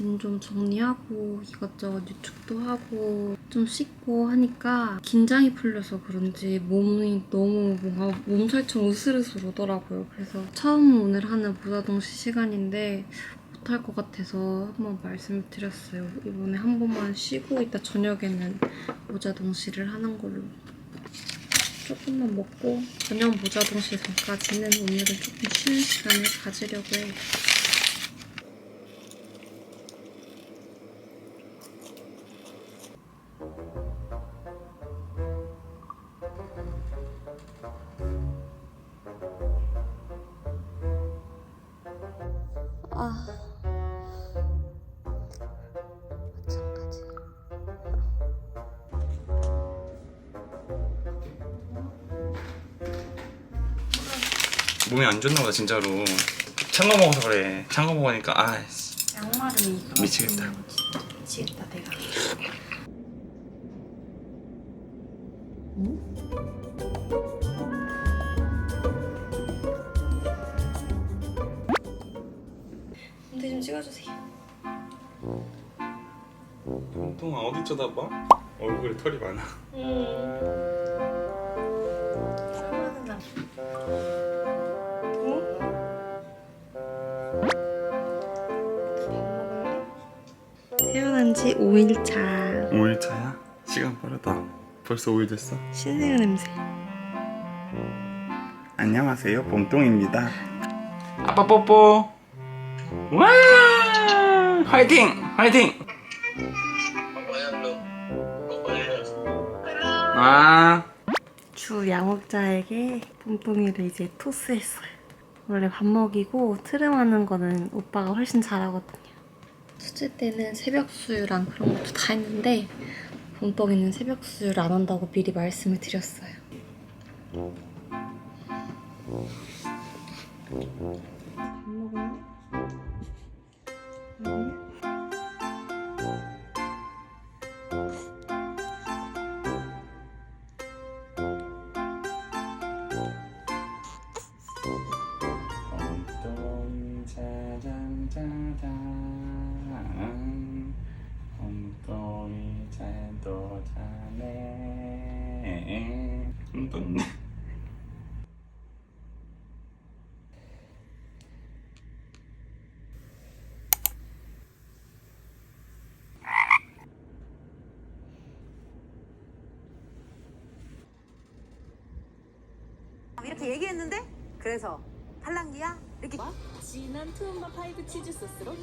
짐 좀 정리하고 이것저것 유축도 하고 좀 씻고 하니까 긴장이 풀려서 그런지 몸이 너무 뭔가 몸살처럼 으스르스르 오더라고요. 그래서 처음 오늘 하는 모자동시 시간인데 못할 것 같아서 한번 말씀을 드렸어요. 이번에 한 번만 쉬고 이따 저녁에는 모자동시를 하는 걸로. 조금만 먹고 저녁 모자동시 전까지는 오늘은 조금 쉬는 시간을 가지려고 해요. 몸이 안 좋나 보다 진짜로 찬 거 먹어서 그래 찬 거 먹으니까 아이씨 양말이 미치겠다. 미치겠다 내가. 근데 좀 찍어주세요. 동아 어디 쳐다봐? 얼굴에 털이 많아 태 5일차. 5일차야? 시간 빠르다. 벌써 5일 됐어? 신생 냄새. 안녕하세요. 봄동입니다. 아빠 뽀뽀. 와! 화이팅! 화이팅! 아. 주 양육자에게 뽕뽕이를 이제 토스했어요. 원래 밥 먹이고 트름하는 거는 오빠가 훨씬 잘하거든요 첫째 때는 새벽 수유랑 그런 것도 다 했는데 뽕뽕이는 새벽 수유를 안 한다고 미리 말씀을 드렸어요 밥 먹었니? 응? 자네 봄동 이렇게 얘기했는데 그래서 팔랑기야? 이렇게 진한 투움바 파이브 치즈 소스로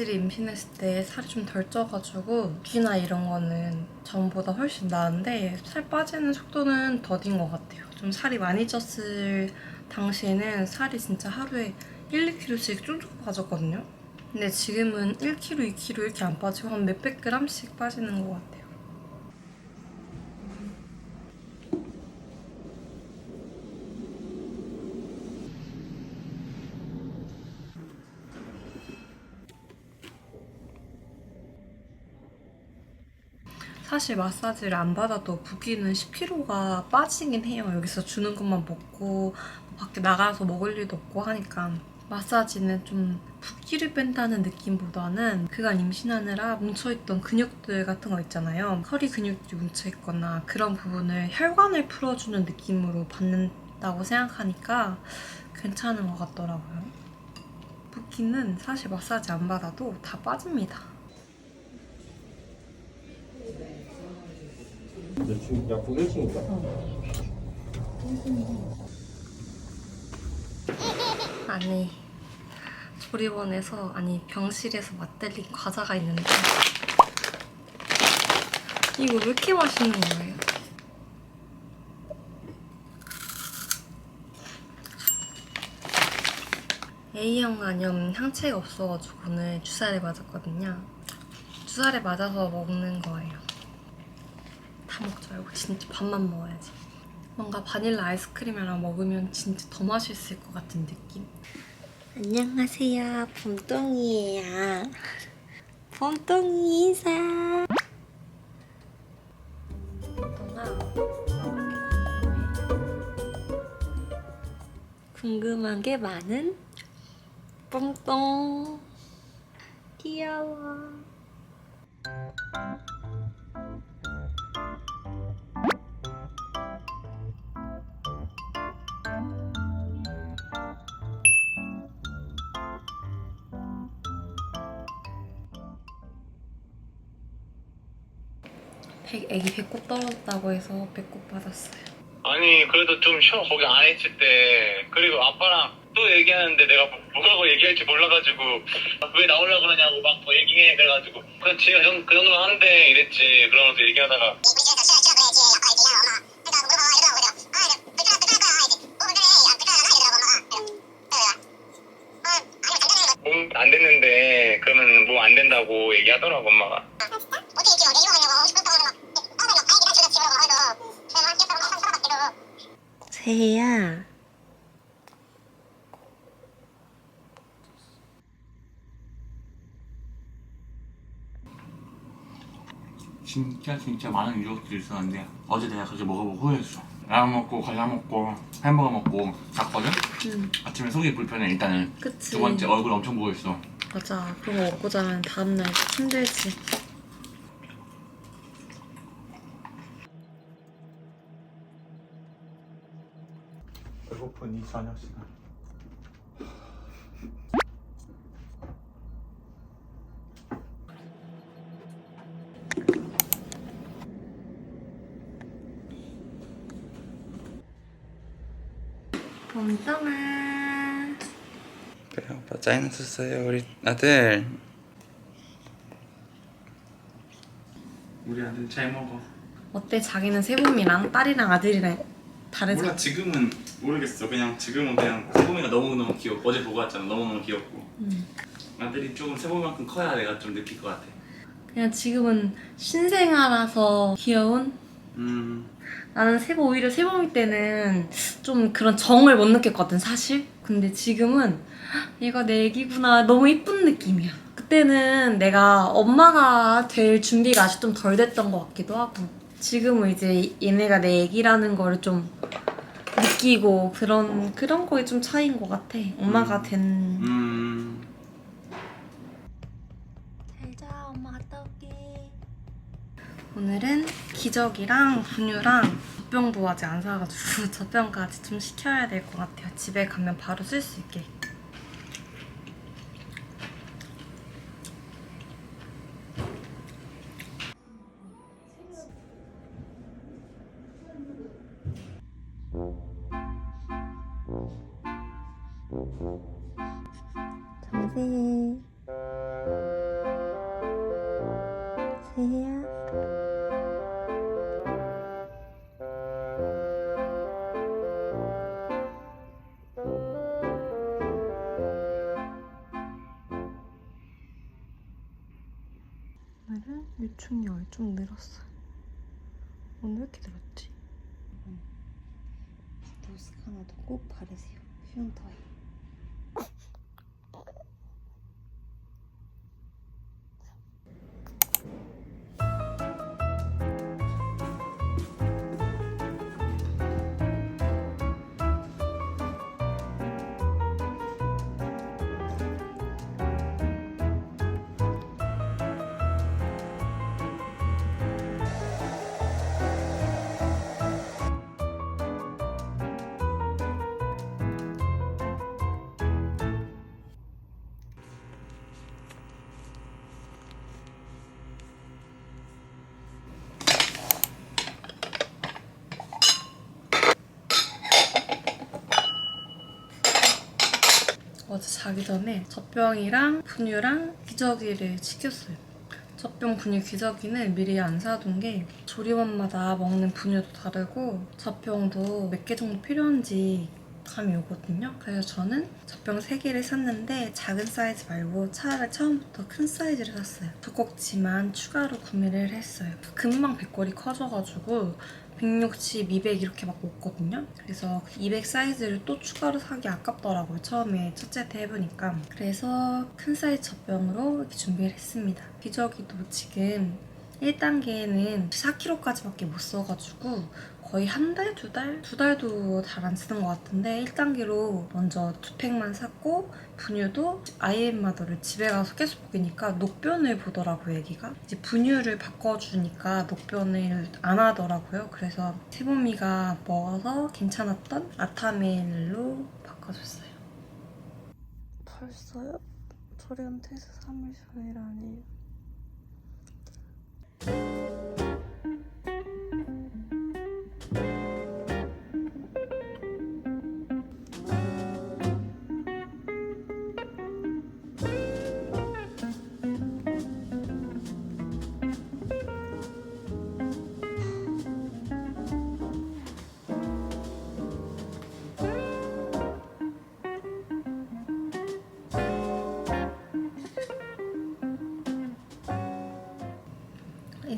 확실히 임신했을 때 살이 좀 덜 쪄가지고 붓기나 이런 거는 전보다 훨씬 나은데 살 빠지는 속도는 더딘 것 같아요. 좀 살이 많이 쪘을 당시에는 살이 진짜 하루에 1, 2kg씩 쭉쭉 빠졌거든요. 근데 지금은 1kg, 2kg 이렇게 안 빠지고 한 몇백 g씩 빠지는 것 같아요. 사실 마사지를 안 받아도 붓기는 10kg가 빠지긴 해요. 여기서 주는 것만 먹고 밖에 나가서 먹을 일도 없고 하니까 마사지는 좀 붓기를 뺀다는 느낌보다는 그간 임신하느라 뭉쳐있던 근육들 같은 거 있잖아요. 허리 근육이 뭉쳐있거나 그런 부분을 혈관을 풀어주는 느낌으로 받는다고 생각하니까 괜찮은 것 같더라고요. 붓기는 사실 마사지 안 받아도 다 빠집니다. 지금 약국 1층인가? 아니 조리원에서 아니 병실에서 맛들린 과자가 있는데 이거 왜 이렇게 맛있는 거예요? A형 간염 항체가 없어가지고 오늘 주사를 맞았거든요. 주사를 맞아서 먹는 거예요. 다 먹지 말고 진짜 밥만 먹어야지. 뭔가 바닐라 아이스크림이랑 먹으면 진짜 더 맛있을 것 같은 느낌? 안녕하세요. 봄동이에요. 봄동이 인사. 궁금한 게 많은 뽕똥. 귀여워. 애기 배꼽 떨어졌다고 해서 배꼽 받았어요. 아니 그래도 좀 쉬어. 거기 안 했을 때. 그리고 아빠랑 또 얘기하는데 내가 뭐- 뭐라고 얘기할지 몰라가지고 왜 나오려고 그러냐고 막 뭐 얘기해. 그래가지고 그렇지 그 정도- 그 정도는 한대 이랬지. 그러면서 얘기하다가 몸안 됐는데 그러면 몸안 된다고 얘기하더라고 엄마가 세희야. 진짜 진짜 많은 유혹들이 있었는데 어제 내가 그렇게 먹어보고 후회했어 라면 먹고 과자 먹고 햄버거 먹고 잤거든? 응, 아침에 속이 불편해 일단은 그치. 두 번째 얼굴 엄청 부어있어 맞아. 그런 거 먹고 자면 다음날 힘들지. 배고픈 이 저녁 시간 봄동아. 그래 아빠 짜증 났었어요 우리 아들 우리 아들 잘 먹어 어때? 자기는 세봄이랑 딸이랑 아들이랑 다르지? 몰라 지금은 모르겠어. 그냥 지금은 그냥 세범이가 너무 너무 귀엽고 어제 보고 왔잖아. 너무 너무 귀엽고. 응. 아들이 조금 세범이만큼 커야 내가 좀 느낄 것 같아. 그냥 지금은 신생아라서 귀여운? 음. 나는 세보 오히려 세봄이 때는 좀 그런 정을 못 느꼈거든 사실. 근데 지금은 얘가 내 애기구나. 너무 이쁜 느낌이야. 그때는 내가 엄마가 될 준비가 아직 좀 덜 됐던 것 같기도 하고 지금은 이제 얘네가 내 애기라는 거를 좀 느끼고 그런 그런 거에 좀 차이인 것 같아 엄마가 음. 된 음. 잘자 엄마 갔다 올게 오늘은 기저귀랑 분유랑 젖병도 아직 안 사가지고 젖병까지 좀 시켜야 될 것 같아요 집에 가면 바로 쓸 수 있게 세 노스카나도 꼭 바르세요. 퓨온터에 자기 전에 젖병이랑 분유랑 기저귀를 시켰어요. 젖병 분유 기저귀는 미리 안 사둔 게 조리원마다 먹는 분유도 다르고 젖병도 몇 개 정도 필요한지 감이 오거든요. 그래서 저는 젖병 3개를 샀는데 작은 사이즈 말고 차라리 처음부터 큰 사이즈를 샀어요. 두껍지만 추가로 구매를 했어요. 금방 배꼽이 커져가지고 160, 200 이렇게 막 먹거든요. 그래서 200 사이즈를 또 추가로 사기 아깝더라고요. 처음에 첫째 때 해보니까. 그래서 큰 사이즈 젖병으로 이렇게 준비를 했습니다. 기저귀도 지금 1단계는 4kg까지밖에 못 써가지고 거의 한 달, 두 달? 두 달도 잘 안 쓰는 것 같은데 1단계로 먼저 두 팩만 샀고 분유도 아이엠마더를 집에 가서 계속 먹이니까 녹변을 보더라고요, 애기가. 이제 분유를 바꿔주니까 녹변을 안 하더라고요. 그래서 세범이가 먹어서 괜찮았던 아타밀로 바꿔줬어요. 벌써요? 저희한테서 3일 전이라니.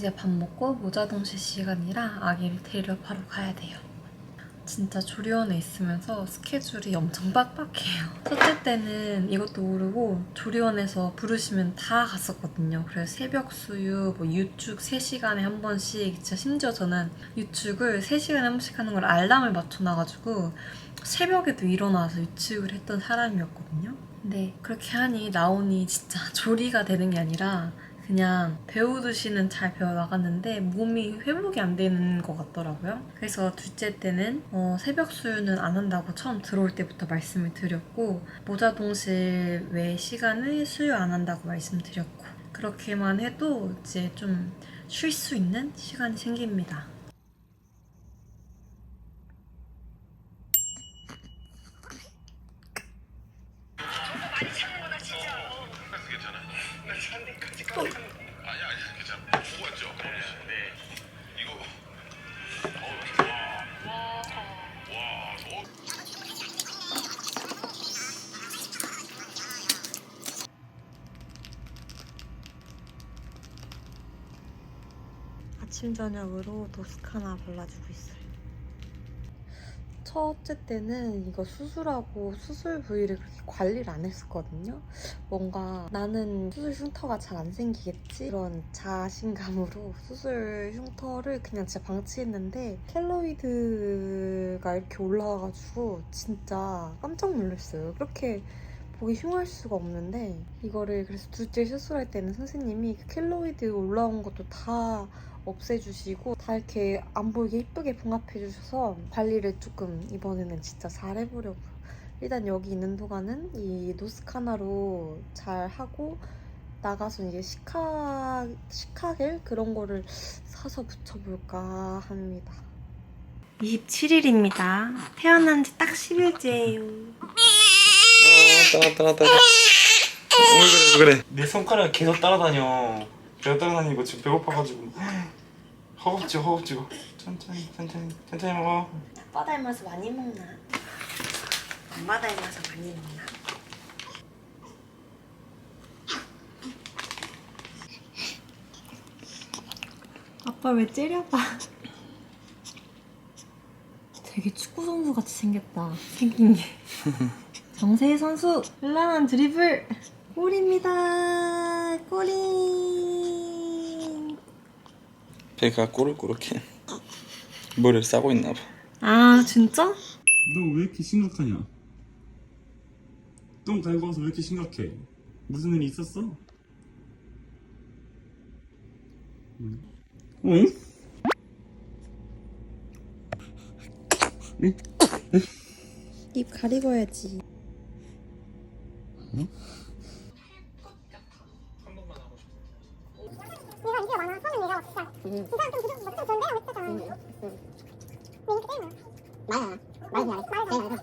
이제 밥 먹고 모자 동시 시간이라 아기를 데리러 바로 가야 돼요. 진짜 조리원에 있으면서 스케줄이 엄청 빡빡해요. 첫째 때는 이것도 모르고 조리원에서 부르시면 다 갔었거든요. 그래서 새벽 수유, 뭐 유축 3시간에 한 번씩, 진짜 심지어 저는 유축을 3시간에 한 번씩 하는 걸 알람을 맞춰놔가지고 새벽에도 일어나서 유축을 했던 사람이었거든요. 근데 그렇게 하니 나오니 진짜 조리가 되는 게 아니라 그냥 배우듯이는 잘 배워나갔는데 몸이 회복이 안 되는 것 같더라고요. 그래서 둘째 때는 어, 새벽 수유는 안 한다고 처음 들어올 때부터 말씀을 드렸고 모자 동실 외 시간을 수유 안 한다고 말씀드렸고 그렇게만 해도 이제 좀 쉴 수 있는 시간이 생깁니다. 아침 저녁으로 도스카나 발라주고 있어요. 첫째 때는 이거 수술하고 수술 부위를 그렇게 관리를 안 했었거든요. 뭔가 나는 수술 흉터가 잘 안 생기겠지 그런 자신감으로 수술 흉터를 그냥 진짜 방치했는데 켈로이드가 이렇게 올라와가지고 진짜 깜짝 놀랐어요. 그렇게 보기 흉할 수가 없는데 이거를 그래서 둘째 수술할 때는 선생님이 그 켈로이드 올라온 것도 다 없애주시고 다 이렇게 안 보이게 예쁘게 봉합해주셔서 관리를 조금 이번에는 진짜 잘 해보려고 일단 여기 있는 동안은 이 노스카나로 잘 하고 나가서 이제 시카 시카겔 그런 거를 사서 붙여볼까 합니다. 27일입니다. 태어난 지 딱 10일째예요. 따라 따라 따라 왜 그래 왜 그래 내 손가락 계속 따라다녀 계속 따라다니고 지금 배고파가지고 허겁지 허겁지고 천천히 천천히 천천히 먹어 아빠 닮아서 많이 먹나? 엄마 닮아서 많이 먹나? 아빠 왜 째려봐? 되게 축구 선수 같이 생겼다. 생긴 게. 정세희 선수 현란한 드리블 골입니다. 골이. 배가 꼬르꼬르해 뭐를 싸고 있나 아 진짜? 너 왜 이렇게 심각하냐? 똥 갈고 와서 왜 이렇게 심각해? 무슨 일 있었어? 응? 응? 입 가리고 해야지. 내 처음에 내가 진짜 진짜 좀 부족 좀 좋은데 했었잖아. 왜 이렇게 때려? 맞아. 맞아. 맞아.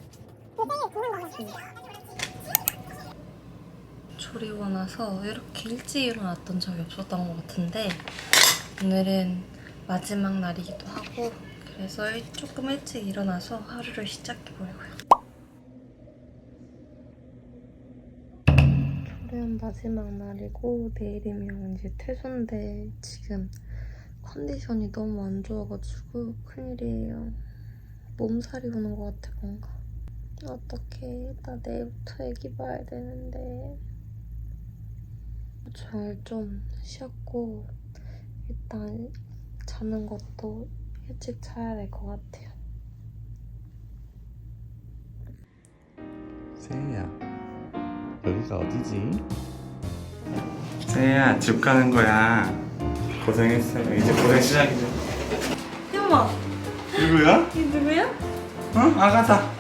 근데 보는 거야. 조리고 나서 이렇게 일찍 일어났던 적이 없었던 것 같은데 오늘은 마지막 날이기도 하고 그래서 일- 조금 일찍 일어나서 하루를 시작해보려고요. 수련 마지막 날이고 내일이면 이제 퇴소인데 지금 컨디션이 너무 안 좋아가지고 큰일이에요. 몸살이 오는 것 같아 뭔가. 어떡해 나 내일부터 애기 봐야 되는데 잘 좀 쉬었고 일단 자는 것도 일찍 자야 될 것 같아요. 세희야 여기가 어디지? 세희야 집 가는 거야 고생했어 이제 고생 시작이죠 혜마 누구야? 이 누구야? 응? 아가다